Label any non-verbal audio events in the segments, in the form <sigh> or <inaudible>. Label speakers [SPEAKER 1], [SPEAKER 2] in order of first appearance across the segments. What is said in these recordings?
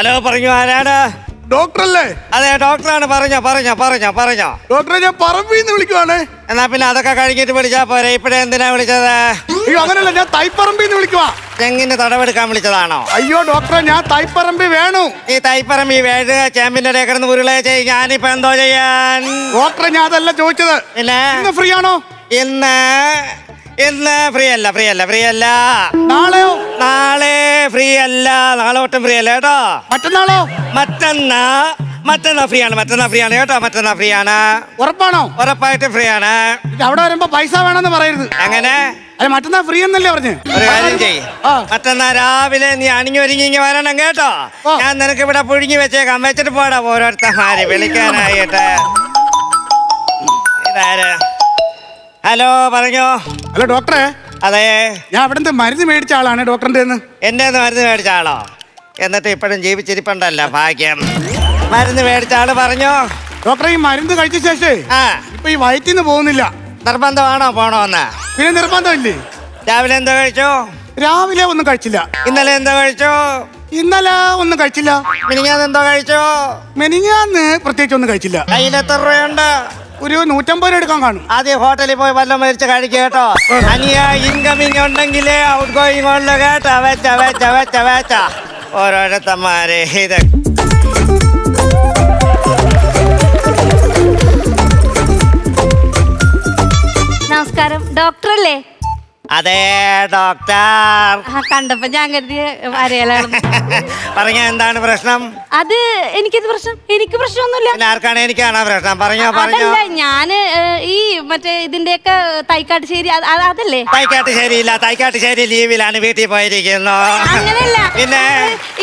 [SPEAKER 1] Hello പറഞ്ഞു ആരാണ്?
[SPEAKER 2] ഡോക്ടറല്ലേ?
[SPEAKER 1] അതെ ഡോക്ടറാണ്. പറഞ്ഞോ പറഞ്ഞോ പറഞ്ഞോ പറഞ്ഞോ.
[SPEAKER 2] ഡോക്ടറെ ഞാൻ പറമ്പിന്ന് വിളിക്കുവാണ്.
[SPEAKER 1] എന്നാ പിന്നെ അതൊക്കെ കഴിഞ്ഞിട്ട് വിളിച്ചാ പോരെ. ഇപ്പഴേ എന്തിനാ വിളിച്ചത്?
[SPEAKER 2] അയ്യോ അങ്ങനല്ല ഞാൻ തൈപ്പറമ്പിന്ന് വിളിക്കുവാ.
[SPEAKER 1] തെങ്ങിന് തടവെടുക്കാൻ വിളിച്ചതാണോ?
[SPEAKER 2] അയ്യോ ഡോക്ടറെ ഞാൻ തൈപ്പറമ്പി വേണു.
[SPEAKER 1] ഈ തൈപ്പറമ്പി വേഴ് ചേമ്പിന്റെ ഇടയിൽ ഉരുളെ ചെയ്യും. ഞാനിപ്പോ എന്തോ ചെയ്യാൻ?
[SPEAKER 2] ഡോക്ടറെ ഞാൻ അതല്ല ചോദിച്ചത്.
[SPEAKER 1] പിന്നെ?
[SPEAKER 2] ഫ്രീ ആണോ
[SPEAKER 1] ഇന്ന് ഇന്ന് ഫ്രീ അല്ല ഫ്രീ അല്ല ഫ്രീ അല്ല
[SPEAKER 2] നാളെയോ?
[SPEAKER 1] നാളെ ഫ്രീ അല്ല നാളെ ഒട്ടും ഫ്രീ അല്ല കേട്ടോ.
[SPEAKER 2] മറ്റന്നാളോ?
[SPEAKER 1] മറ്റന്നാ മറ്റന്നാ ഫ്രീ ആണ് മറ്റന്നാ ഫ്രീ ആണ് കേട്ടോ. മറ്റന്നാ ഫ്രീ ആണ്
[SPEAKER 2] ഉറപ്പാണോ?
[SPEAKER 1] ഉറപ്പായിട്ട് ഫ്രീ ആണ്
[SPEAKER 2] അവിടെ വരുമ്പോ പൈസ വേണമെന്ന് പറയരുത്.
[SPEAKER 1] അങ്ങനെ
[SPEAKER 2] അല്ല മറ്റന്നാ ഫ്രീ എന്നല്ലേ പറഞ്ഞു?
[SPEAKER 1] ഒരു കാര്യം
[SPEAKER 2] ചെയ്.
[SPEAKER 1] മറ്റന്നാ രാവിലെ നീ അണിഞ്ഞൊരുങ്ങി ഇങ്ങ് വരണം കേട്ടോ. ഞാൻ നിനക്ക് ഇവിടെ പുഴുങ്ങി വെച്ചേക്കാം. വെച്ചിട്ട് പോടാ ഓരോരുത്തന്മാര് വിളിക്കാനായിട്ട്. ഇതാര്? ഹലോ പറഞ്ഞോ.
[SPEAKER 2] അല്ല ഡോക്ടറെ
[SPEAKER 1] അതെ.
[SPEAKER 2] ഞാൻ അവിടുത്തെ മരുന്ന് മേടിച്ച ആളാണ് ഡോക്ടറിന്റെ
[SPEAKER 1] എന്റെ മരുന്ന് മേടിച്ച ആളോ? എന്നിട്ട് ഇപ്പോഴും ജീവിച്ചിരിപ്പണ്ടല്ല ഭാഗ്യം. മരുന്ന് മേടിച്ച ആൾ പറഞ്ഞോ?
[SPEAKER 2] ഡോക്ടറെ ഈ മരുന്ന് കഴിച്ച ശേഷേ
[SPEAKER 1] ആ.
[SPEAKER 2] ഇപ്പൊ ഈ വയറ്റിൽ നിന്ന് പോകുന്നില്ല.
[SPEAKER 1] നിർബന്ധമാണോ പോണോന്ന്?
[SPEAKER 2] പിന്നെ നിർബന്ധമില്ലേ?
[SPEAKER 1] രാവിലെ എന്താ കഴിച്ചോ?
[SPEAKER 2] രാവിലെ ഒന്നും കഴിച്ചില്ല.
[SPEAKER 1] ഇന്നലെ എന്താ കഴിച്ചോ?
[SPEAKER 2] ഇന്നലെ ഒന്നും കഴിച്ചില്ല.
[SPEAKER 1] മിനിഞ്ഞാന്ന് എന്തോ കഴിച്ചോ?
[SPEAKER 2] മെനിഞ്ഞാന്ന് പ്രത്യേകിച്ച് ഒന്നും കഴിച്ചില്ല.
[SPEAKER 1] കയ്യിൽ എത്ര രൂപയുണ്ട്?
[SPEAKER 2] ഒരു നൂറ്റമ്പത് രൂപ എടുക്കാൻ കാണും.
[SPEAKER 1] അതെ ഹോട്ടലിൽ പോയി വല്ല മരിച്ച കഴിക്കുക കേട്ടോ. അനിയ ഇൻകമിങ് ഉണ്ടെങ്കിലേ ഔട്ട് ഗോയിങ് ഉള്ളു കേട്ടോ. വെച്ച വെച്ച വെച്ച വെച്ച. ഓരോരുത്തന്മാരെ ഇത്.
[SPEAKER 3] നമസ്കാരം. ഡോക്ടർ അല്ലേ
[SPEAKER 1] അതെ ഡോക്ടർ.
[SPEAKER 3] കണ്ടപ്പോ ഞാൻ കരുതിയ <laughs>
[SPEAKER 1] പറഞ്ഞ എന്താണ് പ്രശ്നം?
[SPEAKER 3] അത് എനിക്കത് പ്രശ്നം. എനിക്ക് പ്രശ്നമൊന്നുമില്ല.
[SPEAKER 1] പിന്നെ ആർക്കാണ് എനിക്കാണോ പ്രശ്നം? പറഞ്ഞോ പറഞ്ഞോ.
[SPEAKER 3] അതല്ല ഞാൻ ഈ മറ്റേ ഇതിന്റെയൊക്കെ തൈക്കാട്ടുശ്ശേരി അത് അത് അതല്ലേ?
[SPEAKER 1] തൈക്കാട്ട് ശരിയില്ല തൈക്കാട്ട് ശരി ലീവിലാണ് വീട്ടിൽ പോയിരിക്കുന്നു.
[SPEAKER 3] അങ്ങനെയല്ല.
[SPEAKER 1] പിന്നെ?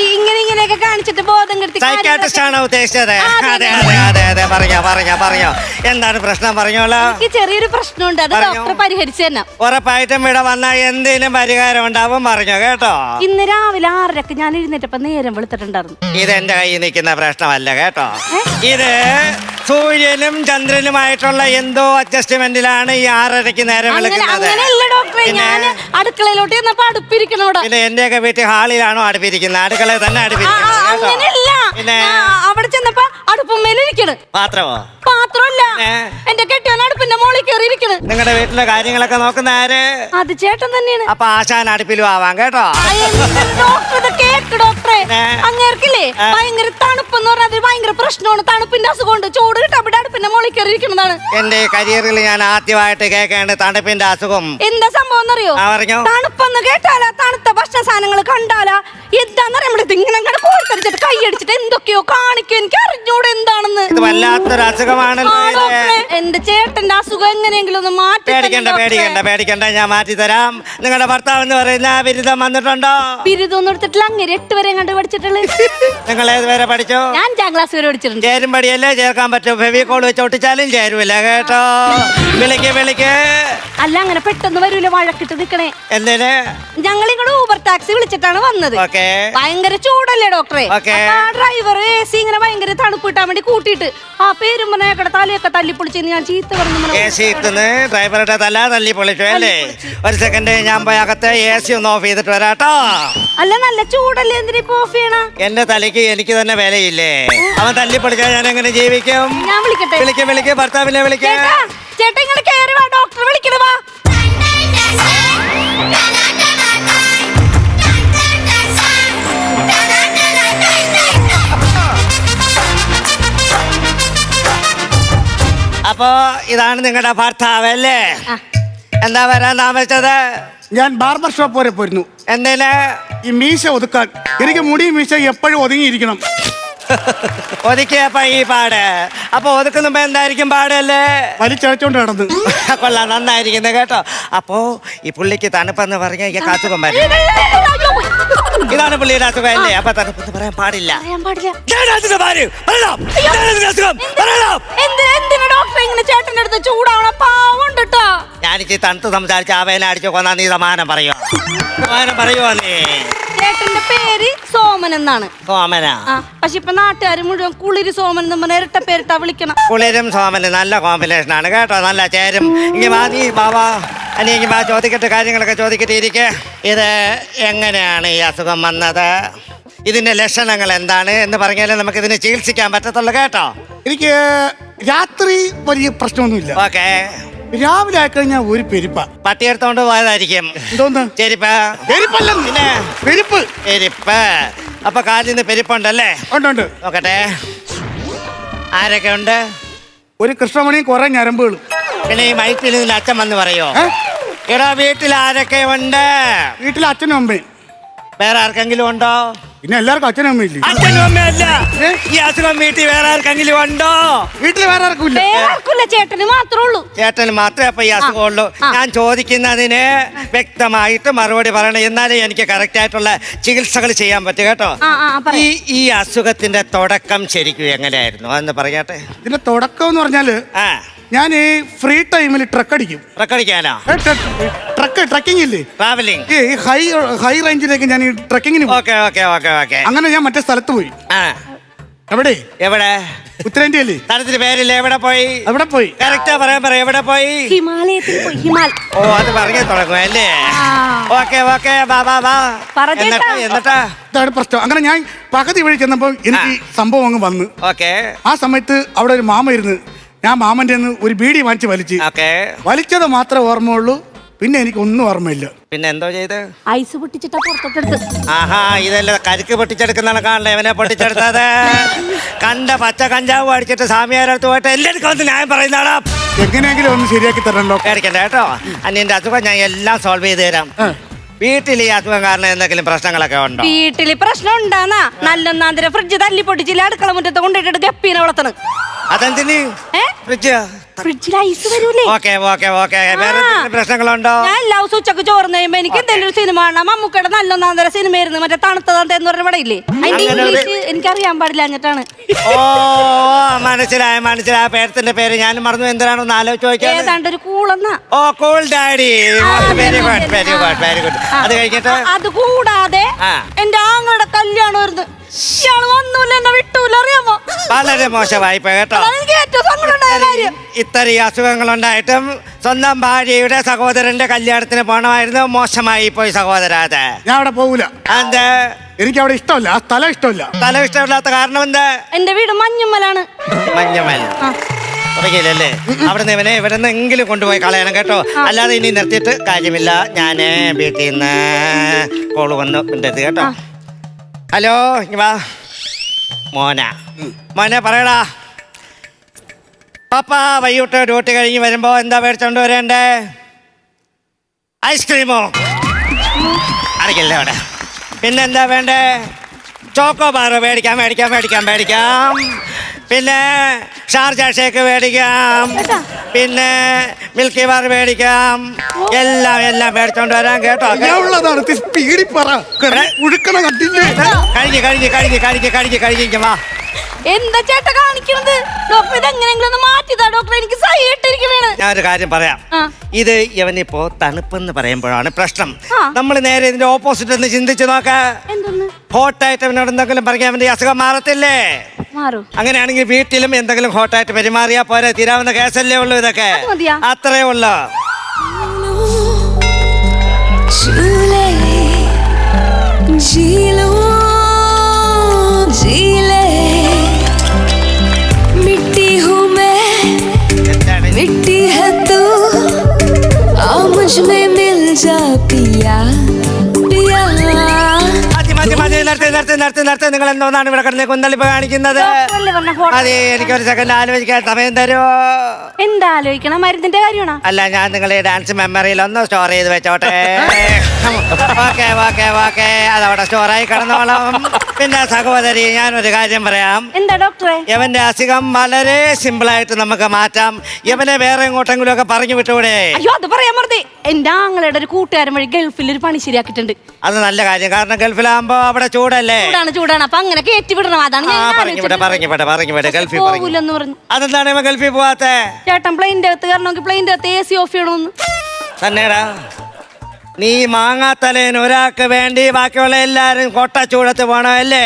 [SPEAKER 3] ഈ ഇങ്ങനെ ഇങ്ങനെയൊക്കെ കാണിച്ചിട്ട് ബോധം കെടുത്തി
[SPEAKER 1] സൈക്കാട്രിസ്റ്റ് ആണോ ഉദ്ദേശിച്ചത്?
[SPEAKER 3] അതെ,
[SPEAKER 1] അതെ അതെ. അതെ പറഞ്ഞോ പറഞ്ഞോ പറഞ്ഞോ. എന്താണ് പ്രശ്നം? പറഞ്ഞോളൂ.
[SPEAKER 3] എനിക്ക് ചെറിയൊരു പ്രശ്നമുണ്ട്. അത്
[SPEAKER 1] പറഞ്ഞോ.
[SPEAKER 3] ഡോക്ടർ പരിഹരിച്ചു തന്നെ.
[SPEAKER 1] ഉറപ്പായിട്ടും ഇവിടെ വന്നാൽ എന്തിനും പരിഹാരം ഉണ്ടാവും പറഞ്ഞു കേട്ടോ?
[SPEAKER 3] ഇന്ന് രാവിലെ ആറരക്ക് ഞാൻ എഴുന്നേറ്റപ്പോ നേരം വെളുത്തിട്ടുണ്ടായിരുന്നു.
[SPEAKER 1] ഇത് എന്റെ കയ്യിൽ നിൽക്കുന്ന പ്രശ്നമല്ല കേട്ടോ? ഇത് സൂര്യനും ചന്ദ്രനുമായിട്ടുള്ള എന്തോ അഡ്ജസ്റ്റ്മെന്റിലാണ് ഈ ആറരയ്ക്ക് നേരം വിളിക്കുന്നത്.
[SPEAKER 3] അങ്ങനെയല്ല ഡോക്ടറെ? ഞാൻ അടുക്കളയിലോട്ട് ചെന്നപ്പോ അടുപ്പിരിക്കണം അവിടെ
[SPEAKER 1] പിന്നെ എന്റെയൊക്കെ വീട്ടിൽ ഹാളിലാണോ അടുപ്പിരിക്കുന്നത്? അടുക്കളയിൽ തന്നെ
[SPEAKER 3] ആ,
[SPEAKER 1] അടുപ്പിരിക്കുന്നത് കേട്ടോ?
[SPEAKER 3] അങ്ങനെയല്ല.
[SPEAKER 1] പിന്നെ
[SPEAKER 3] ആ, അവിടെ ചെന്നപ്പോ അടുപ്പുമ്മേലിരിക്കണ്.
[SPEAKER 1] ഏ?
[SPEAKER 3] എന്റെ കെട്ടിയോൻ അടുപ്പിന്റെ മോളിൽ കയറി ഇരിക്കണ്
[SPEAKER 1] നിങ്ങളുടെ വീട്ടിലെ കാര്യങ്ങളൊക്കെ നോക്കുന്ന ആര്?
[SPEAKER 3] അത് ചേട്ടൻ തന്നെയാണ്.
[SPEAKER 1] അപ്പൊ ആശാൻ അടുപ്പിലും ആവാം കേട്ടോ.
[SPEAKER 3] ഡോക്ടർ ഇത് കേക്ക് ഡോക്ടറെ അങ്ങേർക്കില്ലേ?
[SPEAKER 1] ഭയങ്കര
[SPEAKER 3] ഭയങ്കര തണുപ്പെന്ന് പറഞ്ഞാൽ അത് ഭയങ്കര പ്രശ്നമാണ്. തണുപ്പിന്റെ അസുഖമുണ്ട്. ചൂട് കിട്ടാൻ ഇവിടെ അടുപ്പിന്റെ മോളിൽ കയറി ഇരിക്കുന്നതാണ്
[SPEAKER 1] എന്റെ കരിയറിൽ ഞാൻ ആദ്യമായിട്ട് കേൾക്കേണ്ട തണുപ്പിന്റെ അസുഖം.
[SPEAKER 3] എന്താ സംഭവം എന്നറിയോ?
[SPEAKER 1] ആ, പറഞ്ഞോ.
[SPEAKER 3] തണുപ്പെന്ന് കേട്ടാലാ തണുത്ത ഭക്ഷണ സാധനങ്ങൾ കണ്ടാലാ. എന്താന്നറിയാം നമ്മളിത് ഇങ്ങനെ അങ്ങനെ കൈയടിച്ചിട്ട് എന്തൊക്കെയോ കാണിക്കും. എനിക്ക് അറിഞ്ഞൂടെ എന്താണെന്ന്.
[SPEAKER 1] ഇത് വല്ലാത്തൊരു അസുഖമാണല്ലോ ഇത്.
[SPEAKER 3] എന്റെ ചേട്ടന്റെ അസുഖം എങ്ങനെയെങ്കിലും ഒന്ന് മാറ്റി
[SPEAKER 1] പേടിക്കണ്ട പേടിക്കണ്ട പേടിക്കണ്ട ഞാൻ മാറ്റി തരാം. നിങ്ങളുടെ ഭർത്താവ് എന്ന് പറയുന്ന ബിരുദം വന്നിട്ടുണ്ടോ?
[SPEAKER 3] ബിരുദം എടുത്തിട്ടില്ല അങ്ങനെ എട്ട് വരെ കണ്ട് പഠിച്ചിട്ടുള്ളു.
[SPEAKER 1] നിങ്ങൾ ഏതുവരെ പഠിച്ചോ?
[SPEAKER 3] ഞാൻ അഞ്ചാം ക്ലാസ് വരെ പഠിച്ചിട്ടുണ്ട്.
[SPEAKER 1] ചേരും പടിയല്ലേ ചേർക്കാൻ പറ്റും ഫെവിക്കോൾ വെച്ച് ഒട്ടിച്ചാലും ചേരുവില്ല കേട്ടോ. വിളിക്ക് വിളിക്ക്.
[SPEAKER 3] അല്ല അങ്ങനെ പെട്ടെന്ന് വരൂല വഴക്കിട്ട് നിക്കണേ.
[SPEAKER 1] എന്തിന്?
[SPEAKER 3] ഞങ്ങൾ ഇങ്ങോട്ട് ഊബർ ടാക്സി വിളിച്ചിട്ടാണ് വന്നത്. ഭയങ്കര ചൂടല്ലേ ഡോക്ടറെ? ഡ്രൈവർ എ സി ഇങ്ങനെ ഭയങ്കര തണുപ്പ് കിട്ടാൻ വേണ്ടി കൂട്ടിയിട്ട് ആ പേരും പറഞ്ഞ തലയൊക്കെ തല്ലിപ്പൊളിച്ച് ഞാൻ ചീത്ത പറഞ്ഞു
[SPEAKER 1] എ സി ഇട്ടുന്ന് ഡ്രൈവറുടെ തല തല്ലി പൊളിച്ചു അല്ലേ ഒരു സെക്കൻഡ് ഞാൻ പോയി അകത്ത് എ സി ഒന്ന് ഓഫ് ചെയ്തിട്ട് വരാട്ടോ.
[SPEAKER 3] അല്ല നല്ല ചൂടല്ലേ? എന്തിനാ ഇപ്പൊ ഓഫ് ചെയ്യണ?
[SPEAKER 1] എന്റെ തലയ്ക്ക് എനിക്ക് തന്നെ വിലയില്ലേ? അവൻ തല്ലി പൊളിച്ചാൽ ഞാൻ എങ്ങനെ ജീവിക്കും?
[SPEAKER 3] ഞാൻ വിളിക്കട്ടെ?
[SPEAKER 1] വിളിക്ക് വിളിക്ക് ഭർത്താവിനെ വിളിക്കാം.
[SPEAKER 3] ചേട്ടാ ഇങ്ങനെ കയറി വാ ഡോക്ടറെ വിളിക്കണ വാ.
[SPEAKER 1] അപ്പോ ഇതാണ് നിങ്ങളുടെ ഭർത്താവ് അല്ലേ? എന്താ വരാൻ താമസിച്ചത്?
[SPEAKER 2] ഞാൻ ബാർബർ ഷോപ്പ് വരെ പോയിരുന്നു
[SPEAKER 1] എന്തിന്?
[SPEAKER 2] ഈ മീശ ഒതുക്കാൻ. എനിക്ക് മുടി മീശ എപ്പോഴും ഒതുങ്ങിയിരിക്കണം. <laughs>
[SPEAKER 1] ഒതുക്കിയപ്പ ഈ പാട്. അപ്പൊ ഒതുക്കുന്നുമ്പോ എന്തായിരിക്കും പാടല്ലേ?
[SPEAKER 2] വലിച്ചഴച്ചോണ്ട് നടന്നു. <laughs>
[SPEAKER 1] കൊള്ളാം നന്നായിരിക്കുന്നു കേട്ടോ. അപ്പോ ഈ പുള്ളിക്ക് തണുപ്പെന്ന് പറഞ്ഞ കാത്തുകൊമ്പ ഇതാണ് പുള്ളിയുടെ അസുഖം അല്ലേ? അപ്പൊ തണുപ്പെന്ന് പറയാൻ പാടില്ല.
[SPEAKER 3] പറയാൻ പാടില്ല.
[SPEAKER 1] ഭാര്യ. പറയണം. അസുഖം. പറയണം.
[SPEAKER 3] എന്ത് എന്തിനാ ഇങ്ങനെ അടുത്ത് ചൂടാവണ? പാവുണ്ട് കേട്ടോ
[SPEAKER 1] ഞാനിച്ച് തണുത്ത് സംസാരിച്ച അവനെ അടിച്ചു കൊന്നാ നീ സമാനം പറയോ സമാനം പറയുവോ നീ.
[SPEAKER 3] ചേട്ടന്റെ പേര് സോമൻ എന്നാണ്.
[SPEAKER 1] സോമന?
[SPEAKER 3] ആ പക്ഷെ ഇപ്പൊ നാട്ടുകാർ മുഴുവൻ കുളിര് സോമൻ എന്ന് പറഞ്ഞ ഇരട്ട പേരിട്ടാ വിളിക്കണം
[SPEAKER 1] കുളിരും സോമനും നല്ല കോമ്പിനേഷൻ ആണ് കേട്ടോ നല്ല ചേരും. ഇങ്ങനെ വാ നീ ബാബാ അല്ലെങ്കിൽ വാ ചോദിക്കട്ടെ കാര്യങ്ങളൊക്കെ ചോദിക്കട്ടെ ഇരിക്കെ. ഇത് എങ്ങനെയാണ് ഈ അസുഖം വന്നത്? ഇതിന്റെ ലക്ഷണങ്ങൾ എന്താണ് എന്ന് പറഞ്ഞാൽ നമുക്ക് ഇതിനെ ചികിത്സിക്കാൻ പറ്റത്തുള്ളൂ കേട്ടോ.
[SPEAKER 2] എനിക്ക് രാത്രി വലിയ പ്രശ്നമൊന്നുമില്ല.
[SPEAKER 1] ഓക്കെ.
[SPEAKER 2] രാവിലെ ആയിക്കഴിഞ്ഞാൽ ഒരു പെരുപ്പ.
[SPEAKER 1] പട്ടി എടുത്തോണ്ട് പോയതായിരിക്കും.
[SPEAKER 2] എന്തോന്ന്?
[SPEAKER 1] ചെരിപ്പ്.
[SPEAKER 2] പെരുപ്പല്ലെന്ന്.
[SPEAKER 1] പിന്നെ?
[SPEAKER 2] പെരുപ്പ്.
[SPEAKER 1] പെരിപ്പ് അപ്പൊ കാലിൽ നിന്ന് പെരുപ്പുണ്ടല്ലേ?
[SPEAKER 2] ഉണ്ടുണ്ട് ഉണ്ട്.
[SPEAKER 1] നോക്കട്ടെ. ആരൊക്കെ ഉണ്ട്
[SPEAKER 2] ഒരു കൃഷ്ണമണിയും കുറെ ഞരമ്പുകളും.
[SPEAKER 1] പിന്നെ ഈ മൈറ്റിൽ നിന്ന് അച്ഛൻ വന്ന് പറയോ? എടാ വീട്ടിൽ ആരൊക്കെ ഉണ്ട്
[SPEAKER 2] വീട്ടിൽ അച്ഛനും അമ്മയും.
[SPEAKER 1] വേറെ ആർക്കെങ്കിലും ഉണ്ടോ?
[SPEAKER 2] പിന്നെ എല്ലാവർക്കും അച്ഛനും അമ്മയില്ലേ
[SPEAKER 1] അച്ഛനും അമ്മയല്ല? ഈ അസുഖം വീട്ടിൽ വേറെ ആർക്കെങ്കിലും ഉണ്ടോ?
[SPEAKER 2] വീട്ടിൽ വേറെ ആർക്കും ഇല്ല.
[SPEAKER 3] വേറെ ആർക്കുമില്ല ചേട്ടന് മാത്രമേ ഉള്ളൂ.
[SPEAKER 1] ചേട്ടന് മാത്രമേ അപ്പൊ ഈ അസുഖമുള്ളൂ ഞാൻ ചോദിക്കുന്നതിന് വ്യക്തമായിട്ട് മറുപടി പറയണം. എന്നാലേ എനിക്ക് കറക്റ്റ് ആയിട്ടുള്ള ചികിത്സകൾ ചെയ്യാൻ പറ്റും കേട്ടോ.
[SPEAKER 3] ആ ആ ആ,
[SPEAKER 1] ഈ ഈ അസുഖത്തിന്റെ തുടക്കം ശരിക്കും എങ്ങനെയായിരുന്നു? അതെന്ന് പറയട്ടെ?
[SPEAKER 2] ഇതിന്റെ തുടക്കം എന്ന് പറഞ്ഞാൽ
[SPEAKER 1] ആ.
[SPEAKER 2] ഞാൻ ഈ ഫ്രീ ടൈമിൽ ട്രക്ക് അടിക്കും. ട്രക്ക് അടിക്കാനാ? ട്രക്ക് ട്രക്കിംഗ് ഇല്ലേ?
[SPEAKER 1] ട്രാവലിംഗ്
[SPEAKER 2] ഈ ഹൈ ഹൈ റേഞ്ചിലേക്ക് ഞാൻ ഈ ട്രക്കിങ്ങിന് പോകും
[SPEAKER 1] ഓക്കെ ഓക്കെ ഓക്കെ ഓക്കെ
[SPEAKER 2] അങ്ങനെ ഞാൻ മറ്റേ സ്ഥലത്ത് പോയി.
[SPEAKER 1] ആ.
[SPEAKER 2] എവിടെ?
[SPEAKER 1] എവിടെ?
[SPEAKER 2] ഉത്തരേന്ത്യയില്ലേ
[SPEAKER 1] സ്ഥലത്തിന്റെ പേരില്ല എവിടെ പോയി?
[SPEAKER 2] അവിടെ പോയി?
[SPEAKER 1] കറക്റ്റാ പറയാൻ പറയാം എവിടെ പോയി?
[SPEAKER 3] ഹിമാലയത്തിൽ പോയി ഹിമാൽ.
[SPEAKER 1] ഓ അത് പറഞ്ഞു തുടങ്ങും അല്ലേ. ഓക്കെ ഓക്കെ വാ വാ വാ.
[SPEAKER 3] പറ
[SPEAKER 1] എന്നിട്ടാ എന്നിട്ടാ?
[SPEAKER 2] ഇതാണ് പ്രശ്നം. അങ്ങനെ ഞാൻ പകുതി വഴി ചെന്നപ്പോൾ എനിക്ക് ഈ സംഭവം അങ്ങ് വന്ന്.
[SPEAKER 1] ഓക്കെ
[SPEAKER 2] ആ സമയത്ത് അവിടെ ഒരു മാമ ഇരുന്ന് ഞാൻ മാമന്റെ ഒരു ബീഡി വാങ്ങിച്ച് വലിച്ചു.
[SPEAKER 1] ഓക്കെ.
[SPEAKER 2] വലിച്ചത് മാത്രമേ ഓർമ്മയുള്ളൂ. പിന്നെ എനിക്ക് ഒന്നും ഓർമ്മയില്ല.
[SPEAKER 1] പിന്നെ എന്തോ ചെയ്ത്?
[SPEAKER 3] ഐസ് പൊട്ടിച്ചിട്ടാ പുറത്തോട്ടെടുത്ത്.
[SPEAKER 1] ആഹാ ഇതല്ല കരിക്ക് പൊട്ടിച്ചെടുക്കുന്നതാണ് കാണണ്ട ഇവനെ പൊട്ടിച്ചെടുത്തത്? കണ്ട പച്ച കഞ്ചാവ് അടിച്ചിട്ട് സ്വാമിയാരടുത്ത് പോയിട്ട് എല്ലാവർക്കും വന്ന് ന്യായം പറയുന്നതാടാ.
[SPEAKER 2] എങ്ങനെയെങ്കിലും ഒന്ന് ശരിയാക്കി തരണല്ലോ
[SPEAKER 1] കേട്ടോ. അന്യന്റെ അസുഖം ഞാൻ എല്ലാം സോൾവ് ചെയ്ത് തരാം. വീട്ടിൽ ഈ അസുഖം കാരണം എന്തെങ്കിലും പ്രശ്നങ്ങളൊക്കെ ഉണ്ടോ?
[SPEAKER 3] വീട്ടിൽ പ്രശ്നം ഉണ്ടാന്നാ നല്ലൊന്നാന്തര ഫ്രിഡ്ജ് തല്ലി പൊട്ടിച്ചില്ല അടുക്കള മുറ്റത്ത് കൊണ്ടിട്ടിട്ട് ഗപ്പീനെ വളർത്തണം.
[SPEAKER 1] അതെന്തിന്?
[SPEAKER 3] ഏ?
[SPEAKER 1] ഫ്രിഡ്ജ്
[SPEAKER 3] ഫ്രിഡ്ജിൽ ഐസ് വരൂലേ?
[SPEAKER 1] Okay okay okay. വേറെ
[SPEAKER 3] ആ.
[SPEAKER 1] എന്തെങ്കിലും പ്രശ്നങ്ങളുണ്ടോ?
[SPEAKER 3] ഞാൻ എല്ലാ ദിവസവും ഉച്ചയ്ക്ക് ചോർന്ന് കഴിയുമ്പോ എനിക്ക് എന്തെങ്കിലും ഒരു സിനിമ കാണാം മമ്മൂക്കയുടെ നല്ലൊന്നാന്തര സിനിമ ആയിരുന്നു മറ്റേ തണുത്തതാന്ത എന്ന് പറഞ്ഞ ഇവിടെ ഇല്ലേ? അതിന്റെ
[SPEAKER 1] അങ്ങനെ ഒരു-
[SPEAKER 3] ഇംഗ്ലീഷ് എനിക്കറിയാൻ പാടില്ല എന്നിട്ടാണ്.
[SPEAKER 1] ഓ മനസ്സിലായ മനസ്സിലായ. പേരത്തിന്റെ പേര് ഞാൻ മറന്നു. എന്തിനാണെന്ന് ആലോചിച്ച് ചോദിക്കാൻ
[SPEAKER 3] ഏതാണ്ട് ഒരു കൂളെന്നാ.
[SPEAKER 1] ഓ കൂൾ ഡാഡി.
[SPEAKER 3] ആ,
[SPEAKER 1] വെരി
[SPEAKER 3] അതെ,
[SPEAKER 1] ഗുഡ്
[SPEAKER 3] അതെ.
[SPEAKER 1] വെരി ഗുഡ് വെരി ഗുഡ്
[SPEAKER 3] ആ.
[SPEAKER 1] അത് കഴിഞ്ഞിട്ട്?
[SPEAKER 3] ആ, അത് കൂടാതെ
[SPEAKER 1] ആ.
[SPEAKER 3] എന്റെ ആങ്ങളുടെ കല്യാണം വരുന്നത് ഇയാൾ എന്നെ വിട്ടൂല അറിയാമോ?
[SPEAKER 1] വളരെ മോശമായി കേട്ടോ.
[SPEAKER 3] അതാണ് എനിക്ക് ഏറ്റവും അസുഖങ്ങൾ ഉണ്ടായിട്ടും കാര്യം.
[SPEAKER 1] ഇത്രയും അസുഖങ്ങളുണ്ടായിട്ടും സ്വന്തം ഭാര്യയുടെ സഹോദരന്റെ കല്യാണത്തിന് പോണമായിരുന്നു. മോശമായി പോയി സഹോദര അത്.
[SPEAKER 2] ഞാൻ അവിടെ പോകൂല
[SPEAKER 1] എന്ത്
[SPEAKER 2] എനിക്ക് അവിടെ ഇഷ്ടമല്ല. ആ സ്ഥലം ഇഷ്ടമല്ല.
[SPEAKER 1] സ്ഥലം ഇഷ്ടമില്ലാത്ത കാരണം എന്താ?
[SPEAKER 3] എന്റെ വീട് മഞ്ഞുമ്മലാണ്
[SPEAKER 1] മഞ്ഞമൽ.
[SPEAKER 3] ആ.
[SPEAKER 1] തുടങ്ങിയില്ലല്ലേ അവിടെ നിന്ന് ഇവനെ ഇവിടെ നിന്ന് എങ്കിലും കൊണ്ടുപോയി കളയണം കേട്ടോ. അല്ലാതെ ഇനി നിർത്തിയിട്ട് കാര്യമില്ല. ഞാൻ വീട്ടിൽ നിന്ന് കോൾ വന്നു. എന്റെ അടുത്ത് കേട്ടോ ഹലോ ഇങ്ങ് വാ. മോന. മോനെ പറയടാ. പപ്പ വൈകിട്ട് ഡ്യൂട്ടി കഴിഞ്ഞ് വരുമ്പോ എന്താ മേടിച്ചോണ്ട് വരേണ്ടേ? ഐസ്ക്രീമോ? അറിയില്ല അവിടെ പിന്നെന്താ വേണ്ടേ? ചോക്കോ ബാർ മേടിക്കാം മേടിക്കാം മേടിക്കാം മേടിക്കാം. പിന്നെ ഷാർജ ഷേക്ക് മേടിക്കാം. പിന്നെ മിൽക്കി ബാർ മേടിക്കാം. എല്ലാം എല്ലാം മേടിച്ചോണ്ട് വരാൻ കേട്ടോ.
[SPEAKER 2] കഴിഞ്ഞ്
[SPEAKER 1] കഴിഞ്ഞ് കഴിഞ്ഞ് കഴിഞ്ഞ് കഴിഞ്ഞ് കഴിഞ്ഞ് കഴിഞ്ഞ് വാ.
[SPEAKER 3] എന്താ ചേട്ട കാണിക്കുന്നത് ഡോക്ടർ ഇത് എങ്ങനെയെങ്കിലും ഡോക്ടർ എനിക്ക് സഹിട്ടിരിക്കണേ
[SPEAKER 1] ഞാൻ ഒരു കാര്യം പറയാം. ഇത് ഇവനിപ്പോ തണുപ്പെന്ന് പറയുമ്പോഴാണ് പ്രശ്നം. നമ്മൾ നേരെ ഇതിന്റെ ഓപ്പോസിറ്റ് ഒന്ന് ചിന്തിച്ചു നോക്ക.
[SPEAKER 3] എന്തൊന്ന്?
[SPEAKER 1] ഹോട്ടായിട്ട് അവനോട് എന്തെങ്കിലും പറഞ്ഞാൽ അവന്റെ ഈ അസുഖം മാറത്തില്ലേ?
[SPEAKER 3] മാറൂ.
[SPEAKER 1] അങ്ങനെയാണെങ്കിൽ വീട്ടിലും എന്തെങ്കിലും ഹോട്ടായിട്ട് പെരുമാറിയാ പോരെ. തീരാവുന്ന കേസല്ലേ ഉള്ളൂ ഇതൊക്കെ. അത്രേ ഉള്ളൂ.
[SPEAKER 4] Julie, मुझमें मिल जा पिया
[SPEAKER 1] നിർത്തി നിർത്തി നിങ്ങൾ എന്തോന്നാണ് ഇവിടെ കിടന്ന് കുന്തളിപ്പ് കാണിക്കുന്നത്? അതെ എനിക്ക് ഒരു സെക്കൻഡ് ആലോചിക്കാൻ സമയം തരുമോ
[SPEAKER 3] എന്താ ആലോചിക്കണം മരുന്നിന്റെ കാര്യമാണോ?
[SPEAKER 1] അല്ല ഞാൻ നിങ്ങളെ ഡാൻസ് മെമ്മറിയിൽ ഒന്ന് സ്റ്റോർ ചെയ്ത് വെച്ചോട്ടെ. ഓക്കെ ഓക്കെ ഓക്കെ അതവിടെ സ്റ്റോറായി കിടന്നോളാം. പിന്നെ സഹോദരി ഞാനൊരു കാര്യം പറയാം.
[SPEAKER 3] എന്താ ഡോക്ടറെ?
[SPEAKER 1] യവന്റെ അസുഖം വളരെ സിമ്പിൾ ആയിട്ട് നമുക്ക് മാറ്റാം. യവനെ വേറെ എങ്ങോട്ടെങ്കിലും ഒക്കെ പറഞ്ഞു വിട്ടൂടെ?
[SPEAKER 3] അയ്യോ അത് പറയാൻ മറുതി എന്റെ ആങ്ങളുടെ ഒരു കൂട്ടുകാരൻ വഴി ഗൾഫിൽ ഒരു പണി ശരിയാക്കിയിട്ടുണ്ട്.
[SPEAKER 1] അത് നല്ല കാര്യം. കാരണം ഗൾഫിലാകുമ്പോ അവിടെ ചൂടല്ലേ?
[SPEAKER 3] ചൂടാണ് ചൂടാണ്. അപ്പൊ അങ്ങനെ കയറ്റി വിടണം അതാണ് ഞാൻ
[SPEAKER 1] പറഞ്ഞു
[SPEAKER 3] പോകൂലെന്ന്
[SPEAKER 1] അതെന്താണ് ഇവൻ ഗൾഫിൽ പോവാത്തെ?
[SPEAKER 3] ചേട്ടൻ പ്ലെയിന്റെ അകത്ത് കയറണമെങ്കിൽ പ്ലെയിന്റെ അകത്ത് എ സി ഓഫ് ചെയ്യണമെന്ന്.
[SPEAKER 1] തന്നെടാ. നീ മാങ്ങാത്തലേന് ഒരാൾക്ക് വേണ്ടി ബാക്കിയുള്ള എല്ലാരും കൊട്ടച്ചൂടത്ത് പോണമല്ലേ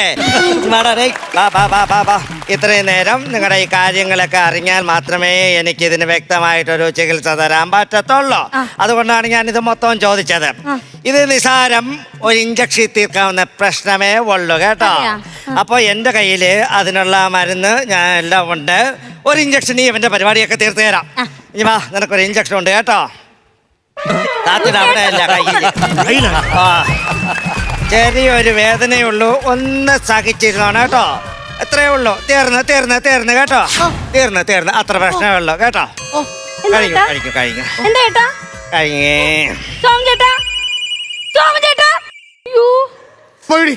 [SPEAKER 1] വാടാ ഡേയ്. വാ, വാ, വാ, വാ, വാ. ഇത്രയും നേരം നിങ്ങളുടെ ഈ കാര്യങ്ങളൊക്കെ അറിഞ്ഞാൽ മാത്രമേ എനിക്ക് ഇതിന് വ്യക്തമായിട്ടൊരു ചികിത്സ തരാൻ പറ്റത്തുള്ളൂ. അതുകൊണ്ടാണ് ഞാൻ ഇത് മൊത്തം ചോദിച്ചത്. ഇത് നിസാരം ഒരു ഇഞ്ചക്ഷൻ തീർക്കാവുന്ന പ്രശ്നമേ ഉള്ളൂ കേട്ടോ.
[SPEAKER 3] അപ്പൊ
[SPEAKER 1] അപ്പോൾ എന്റെ കയ്യിൽ അതിനുള്ള മരുന്ന് ഞാൻ എല്ലാം ഉണ്ട്. ഒരു ഇഞ്ചക്ഷൻ ഈ ഇവന്റെ പരിപാടിയൊക്കെ തീർത്തു തരാം. ഇനി വാ നിനക്കൊരു ഇഞ്ചക്ഷൻ ഉണ്ട് കേട്ടോ. താത്തിന് അവിടെ അല്ല കയ്യിൽ
[SPEAKER 2] കയ്യിലാ?
[SPEAKER 1] ആ. ചെറിയൊരു വേദനയുള്ളൂ. ഒന്ന് സഹിച്ചിരുന്നോണം കേട്ടോ. എത്രയേ ഉള്ളൂ? തീർന്ന് തീർന്ന് തീർന്ന് കേട്ടോ. തീർന്ന് തീർന്ന്. അത്ര പ്രശ്നമേ ഉള്ളൂ കേട്ടോ.
[SPEAKER 3] ഓ എന്താ
[SPEAKER 1] കഴിക്കും
[SPEAKER 3] ചേട്ടാ?
[SPEAKER 1] കഴിക്കും കഴിക്കും
[SPEAKER 3] എന്താ ചേട്ടാ?
[SPEAKER 1] കഴിഞ്ഞേ.
[SPEAKER 3] സോമൻ ചേട്ടാ? സോമൻ ചേട്ടാ? അയ്യോ.
[SPEAKER 2] പോയി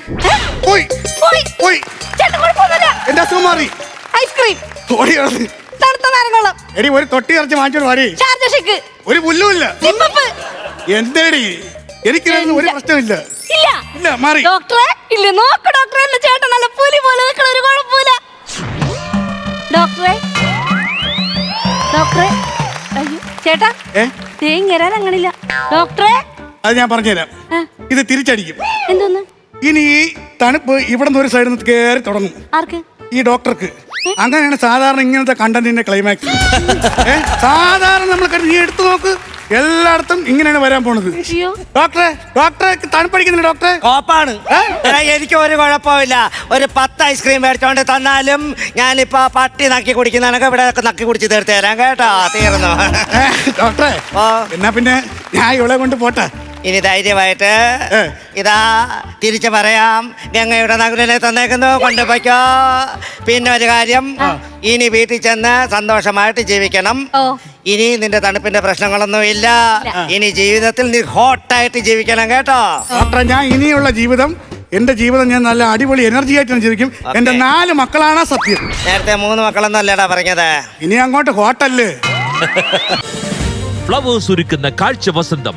[SPEAKER 2] പോയി.
[SPEAKER 3] പോയി.
[SPEAKER 2] പോയി.
[SPEAKER 3] ചേട്ടൻ കുഴപ്പമൊന്നുമില്ല.
[SPEAKER 2] എന്റെ അസുഖം മാറി?
[SPEAKER 3] ഐസ്ക്രീം.
[SPEAKER 2] ഓടി കിടന്ന്.
[SPEAKER 3] തണുത്ത നാരങ്ങളും
[SPEAKER 2] എടി ഒരു തൊട്ടി ഇറച്ചി വാങ്ങിച്ചോട് വാടി.
[SPEAKER 3] Sharjah shake.
[SPEAKER 2] ഒരു പുല്ലുമില്ല
[SPEAKER 3] സിപ്പപ്പ്.
[SPEAKER 2] എന്തേടി? എനിക്ക് ഒരു പ്രശ്നമില്ല.
[SPEAKER 3] ഇല്ല.
[SPEAKER 2] ഇല്ല മാറി.
[SPEAKER 3] ഡോക്ടറെ ഇല്ല നോക്ക് ഡോക്ടറെ എന്ന ചേട്ടൻ നല്ല പുലി പോലെ നിൽക്കണ ഒരു കുഴപ്പമില്ല. ഡോക്ടറെ. ഡോക്ടറെ. അയ്യോ ചേട്ടാ.
[SPEAKER 2] ഏ?
[SPEAKER 3] തേങ്ങരാൻ അങ്ങനില്ല ഡോക്ടറെ.
[SPEAKER 2] അത് ഞാൻ പറഞ്ഞുതരാം.
[SPEAKER 3] ആ,
[SPEAKER 2] ഇത് തിരിച്ചടിക്കും.
[SPEAKER 3] എന്തോന്ന്?
[SPEAKER 2] ഇനി ഈ തണുപ്പ് ഇവിടെ നിന്ന് ഒരു സൈഡിൽ നിന്ന് കയറി തുടങ്ങും.
[SPEAKER 3] ആർക്ക്?
[SPEAKER 2] ഈ ഡോക്ടർക്ക്. അങ്ങനെയാണ് സാധാരണ ഇങ്ങനത്തെ കണ്ടന്റിന്റെ ക്ലൈമാക്സ് <laughs> സാധാരണ നമ്മൾ നീ എടുത്തു നോക്ക് എല്ലായിടത്തും ഇങ്ങനെയാണ് വരാൻ പോണത്. ഡോക്ടറെ ഡോക്ടറെ തണുപ്പടിക്കുന്നില്ല ഡോക്ടറെ?
[SPEAKER 1] കോപ്പാണ്. എനിക്ക് ഒരു കുഴപ്പമില്ല. ഒരു പത്ത് ഐസ്ക്രീം മേടിച്ചോണ്ട് തന്നാലും ഞാനിപ്പോ പട്ടി നക്കി കുടിക്കുന്നതൊക്കെ ഇവിടെ നക്കി കുടിച്ച് തീർത്തേരാം കേട്ടോ. തീർന്നു.
[SPEAKER 2] ഡോക്ടറെ. എന്നാ പിന്നെ ഞാൻ ഇവളെ കൊണ്ട് പോട്ടെ.
[SPEAKER 1] ഇനി ധൈര്യമായിട്ട്. ഇതാ തിരിച്ചു പറയാം. ഗംഗയുടെ നഗരനെ തന്നേക്കുന്നു കൊണ്ടുപോയ്ക്കോ. പിന്നെ ഒരു കാര്യം ഇനി വീട്ടിൽ ചെന്ന് സന്തോഷമായിട്ട് ജീവിക്കണം. ഇനി നിന്റെ തണുപ്പിന്റെ പ്രശ്നങ്ങളൊന്നും ഇല്ല. ഇനി ജീവിതത്തിൽ നീ ഹോട്ടായിട്ട് ജീവിക്കണം കേട്ടോ.
[SPEAKER 2] ഞാൻ ഇനിയുള്ള ജീവിതം എന്റെ ജീവിതം ഞാൻ നല്ല അടിപൊളി എനർജി ആയിട്ട് ജീവിക്കും. എന്റെ നാല് മക്കളാണ് സത്യം.
[SPEAKER 1] നേരത്തെ മൂന്ന് മക്കളൊന്നും അല്ലേടാ പറഞ്ഞത്.
[SPEAKER 2] ഇനി അങ്ങോട്ട് ഹോട്ടൽ <laughs>
[SPEAKER 5] ഫ്ലവേഴ്സ് ഒരുക്കുന്ന കാഴ്ച വസന്തം.